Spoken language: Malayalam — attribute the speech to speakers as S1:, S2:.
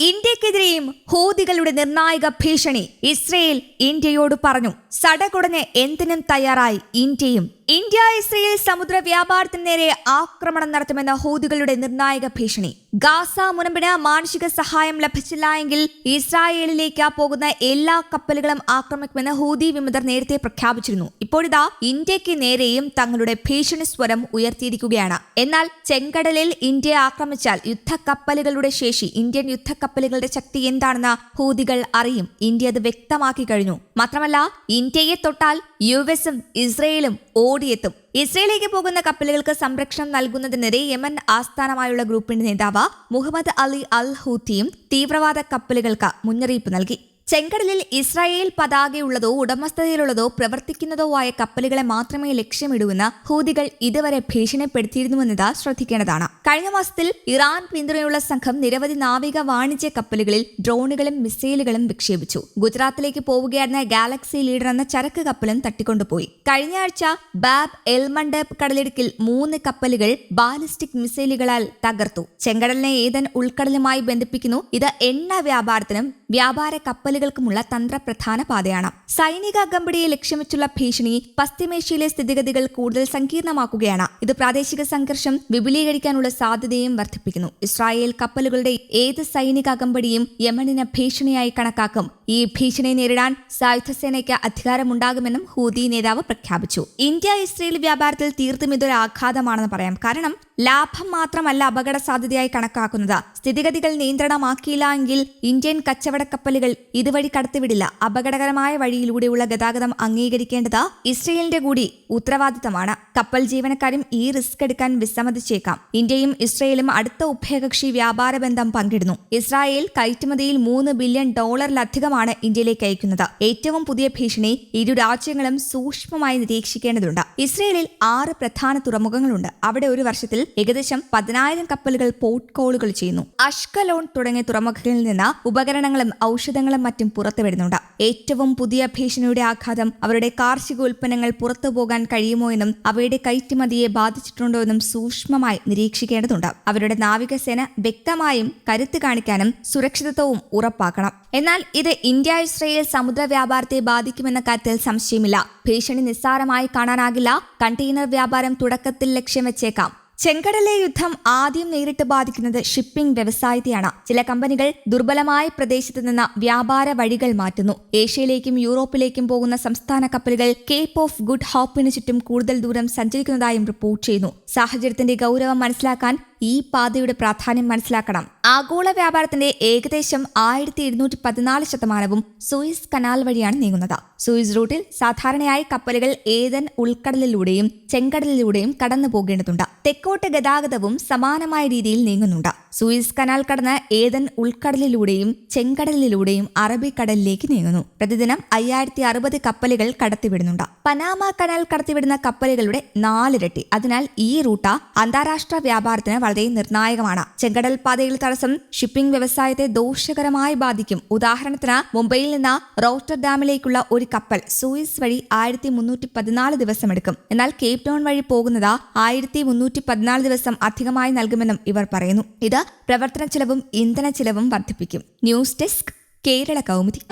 S1: ഇന്ത്യക്കെതിരെയും ഹൂതികളുടെ നിർണായക ഭീഷണി ഇസ്രയേൽ ഇന്ത്യയോട് പറഞ്ഞു. സടകുടഞ്ഞ് എന്തിനും തയ്യാറായി ഇന്ത്യയും ഇന്ത്യ ഇസ്രയേൽ സമുദ്ര വ്യാപാരത്തിന് നേരെ ആക്രമണം നടത്തുമെന്ന ഹൂതികളുടെ നിർണായക ഭീഷണി. ഗാസ മുനമ്പിന് മാനുഷിക സഹായം ലഭിച്ചില്ല എങ്കിൽ ഇസ്രായേലിലേക്ക് പോകുന്ന എല്ലാ കപ്പലുകളും ആക്രമിക്കുമെന്ന് ഹൂതി വിമതർ നേരത്തെ പ്രഖ്യാപിച്ചിരുന്നു. ഇപ്പോഴിതാ ഇന്ത്യയ്ക്ക് നേരെയും തങ്ങളുടെ ഭീഷണി സ്വരം ഉയർത്തിയിരിക്കുകയാണ്. എന്നാൽ ചെങ്കടലിൽ ഇന്ത്യയെ ആക്രമിച്ചാൽ യുദ്ധക്കപ്പലുകളുടെ ശേഷി ഇന്ത്യൻ യുദ്ധക്കപ്പലുകളുടെ ശക്തി എന്താണെന്ന് ഹൂതികൾ അറിയും. ഇന്ത്യ അത് വ്യക്തമാക്കി കഴിഞ്ഞു. മാത്രമല്ല ഇന്ത്യയെ തൊട്ടാൽ യു എസും ഇസ്രയേലും ഓടിയെത്തും. ഇസ്രയേലിലേക്ക് പോകുന്ന കപ്പലുകൾക്ക് സംരക്ഷണം നൽകുന്നതിനെതിരെ യമൻ ആസ്ഥാനമായുള്ള ഗ്രൂപ്പിന്റെ നേതാവ് മുഹമ്മദ് അലി അൽ ഹൂത്തിയും തീവ്രവാദ കപ്പലുകൾക്ക് മുന്നറിയിപ്പ് നൽകി. ചെങ്കടലിൽ ഇസ്രായേൽ പതാകയുള്ളതോ ഉടമസ്ഥതയിലുള്ളതോ പ്രവർത്തിക്കുന്നതോ ആയ കപ്പലുകളെ മാത്രമേ ലക്ഷ്യമിടൂവെന്ന് ഹൂതികൾ ഇതുവരെ ഭീഷണിപ്പെടുത്തിയിരുന്നുവെന്നത് ശ്രദ്ധിക്കേണ്ടതാണ്. കഴിഞ്ഞ മാസത്തിൽ ഇറാൻ പിന്തുണയുള്ള സംഘം നിരവധി നാവിക വാണിജ്യ കപ്പലുകളിൽ ഡ്രോണുകളും മിസൈലുകളും വിക്ഷേപിച്ചു. ഗുജറാത്തിലേക്ക് പോവുകയായിരുന്ന ഗാലക്സി ലീഡർ എന്ന ചരക്ക് കപ്പലും തട്ടിക്കൊണ്ടുപോയി. കഴിഞ്ഞ ആഴ്ച ബാബ് എൽമണ്ടബ് കടലിടുക്കിൽ മൂന്ന് കപ്പലുകൾ ബാലിസ്റ്റിക് മിസൈലുകളാൽ തകർത്തു. ചെങ്കടലിനെ ഏതൻ ഉൾക്കടലുമായി ബന്ധിപ്പിക്കുന്നു. ഇത് എണ്ണ വ്യാപാരത്തിനും വ്യാപാര കപ്പലുകൾക്കുമുള്ള തന്ത്രപ്രധാന പാതയാണ്. സൈനിക അകമ്പടിയെ ലക്ഷ്യമിച്ചുള്ള ഭീഷണി പശ്ചിമേഷ്യയിലെ സ്ഥിതിഗതികൾ കൂടുതൽ സങ്കീർണമാക്കുകയാണ്. ഇത് പ്രാദേശിക സംഘർഷം വിപുലീകരിക്കാനുള്ള സാധ്യതയും വർദ്ധിപ്പിക്കുന്നു. ഇസ്രായേൽ കപ്പലുകളുടെ ഏത് സൈനിക അകമ്പടിയും യമനിന് ഭീഷണിയായി കണക്കാക്കും. ഈ ഭീഷണിയെ നേരിടാൻ സായുധ സേനയ്ക്ക് അധികാരമുണ്ടാകുമെന്നും ഹൂതി നേതാവ് പ്രഖ്യാപിച്ചു. ഇന്ത്യ ഇസ്രയേൽ വ്യാപാരത്തിൽ തീർത്തും ഇതൊരു ആഘാതമാണെന്ന് പറയാം. കാരണം ലാഭം മാത്രമല്ല അപകട സാധ്യതയായി കണക്കാക്കുന്നത്. സ്ഥിതിഗതികൾ നിയന്ത്രണമാക്കിയില്ല എങ്കിൽ ഇന്ത്യൻ കച്ചവടക്കപ്പലുകൾ ഇതുവഴി കടത്തിവിടില്ല. അപകടകരമായ വഴിയിലൂടെയുള്ള ഗതാഗതം അംഗീകരിക്കേണ്ടത് ഇസ്രയേലിന്റെ കൂടി ഉത്തരവാദിത്തമാണ്. കപ്പൽ ജീവനക്കാരും ഈ റിസ്ക് എടുക്കാൻ വിസമ്മതിച്ചേക്കാം. ഇന്ത്യയും ഇസ്രയേലും അടുത്ത ഉഭയകക്ഷി വ്യാപാര ബന്ധം പങ്കിടുന്നു. ഇസ്രായേൽ കയറ്റുമതിയിൽ മൂന്ന് ബില്യൺ ഡോളറിലധികമാണ് ഇന്ത്യയിലേക്ക് അയക്കുന്നത്. ഏറ്റവും പുതിയ ഭീഷണി ഇരു രാജ്യങ്ങളും സൂക്ഷ്മമായി നിരീക്ഷിക്കേണ്ടതുണ്ട്. ഇസ്രയേലിൽ ആറ് പ്രധാന തുറമുഖങ്ങളുണ്ട്. അവിടെ ഒരു വർഷത്തിൽ ഏകദേശം പതിനായിരം കപ്പലുകൾ പോർട്ട് കോളുകൾ ചെയ്യുന്നു. അഷ്കലോൺ തുടങ്ങിയ തുറമുഖങ്ങളിൽ നിന്ന് ഉപകരണങ്ങളും ഔഷധങ്ങളും മറ്റും പുറത്തുവിടുന്നുണ്ട് ഏറ്റവും പുതിയ ഭീഷണിയുടെ ആഘാതം അവരുടെ കാർഷിക ഉൽപ്പന്നങ്ങൾ പുറത്തു പോകാൻ കഴിയുമോ എന്നും അവയുടെ കയറ്റുമതിയെ ബാധിച്ചിട്ടുണ്ടോ എന്നും സൂക്ഷ്മമായി നിരീക്ഷിക്കേണ്ടതുണ്ട്. അവരുടെ നാവികസേന വ്യക്തമായും കരുത്ത് കാണിക്കാനും സുരക്ഷിതത്വവും ഉറപ്പാക്കണം. എന്നാൽ ഇത് ഇന്ത്യ ഇസ്രയേൽ സമുദ്ര വ്യാപാരത്തെ ബാധിക്കുമെന്ന കാര്യത്തിൽ സംശയമില്ല. ഭീഷണി നിസ്സാരമായി കാണാനാകില്ല. കണ്ടെയ്നർ വ്യാപാരം തുടക്കത്തിൽ ലക്ഷ്യം വെച്ചേക്കാം. ചെങ്കടലെ യുദ്ധം ആദ്യം നേരിട്ട് ബാധിക്കുന്നത് ഷിപ്പിംഗ് വ്യവസായത്തെയാണ്. ചില കമ്പനികൾ ദുർബലമായ പ്രദേശത്ത് നിന്ന് വ്യാപാര വഴികൾ മാറ്റുന്നു. ഏഷ്യയിലേക്കും യൂറോപ്പിലേക്കും പോകുന്ന സംസ്ഥാന കപ്പലുകൾ കേപ്പ് ഓഫ് ഗുഡ് ഹോപ്പിന് ചുറ്റും കൂടുതൽ ദൂരം സഞ്ചരിക്കുന്നതായും റിപ്പോർട്ട് ചെയ്യുന്നു. സാഹചര്യത്തിന്റെ ഗൗരവം മനസ്സിലാക്കാൻ ഈ പാതയുടെ പ്രാധാന്യം മനസ്സിലാക്കണം. ആഗോള വ്യാപാരത്തിന്റെ ഏകദേശം ആയിരത്തി ശതമാനവും സൂയിസ് കനാൽ വഴിയാണ് നീങ്ങുന്നത്. സൂയിസ് റൂട്ടിൽ സാധാരണയായി കപ്പലുകൾ ഏതൻ ഉൾക്കടലിലൂടെയും ചെങ്കടലിലൂടെയും കടന്നു പോകേണ്ടതുണ്ട്. തെക്കോട്ട് ഗതാഗതവും സമാനമായ രീതിയിൽ നീങ്ങുന്നുണ്ട്. സൂയിസ് കനാൽ കടന്ന് ഏതൻ ഉൾക്കടലിലൂടെയും ചെങ്കടലിലൂടെയും അറബിക്കടലിലേക്ക് നീങ്ങുന്നു. പ്രതിദിനം അയ്യായിരത്തി അറുപത് കപ്പലുകൾ കടത്തിവിടുന്നുണ്ട്. പനാമ കനാൽ കടത്തിവിടുന്ന കപ്പലുകളുടെ നാലിരട്ടി. അതിനാൽ ഈ റൂട്ട് അന്താരാഷ്ട്ര വ്യാപാരത്തിന് വളരെ നിർണായകമാണ്. ചെങ്കടൽ പാതയിൽ തടസ്സം ഷിപ്പിംഗ് വ്യവസായത്തെ ദോഷകരമായി ബാധിക്കും. ഉദാഹരണത്തിന് മുംബൈയിൽ നിന്ന് റോസ്റ്റർഡാമിലേക്കുള്ള ഒരു കപ്പൽ സൂയിസ് വഴി ആയിരത്തി മുന്നൂറ്റി പതിനാല് ദിവസമെടുക്കും. എന്നാൽ കേപ് ടൗൺ വഴി പോകുന്നത് ആയിരത്തി മുന്നൂറ്റി പതിനാല് ദിവസം അധികമായി നൽകുമെന്നും ഇവർ പറയുന്നു. ഇത് പ്രവർത്തന ചെലവും ഇന്ധന ചെലവും വർദ്ധിപ്പിക്കും. News desk Kerala Kaumudi.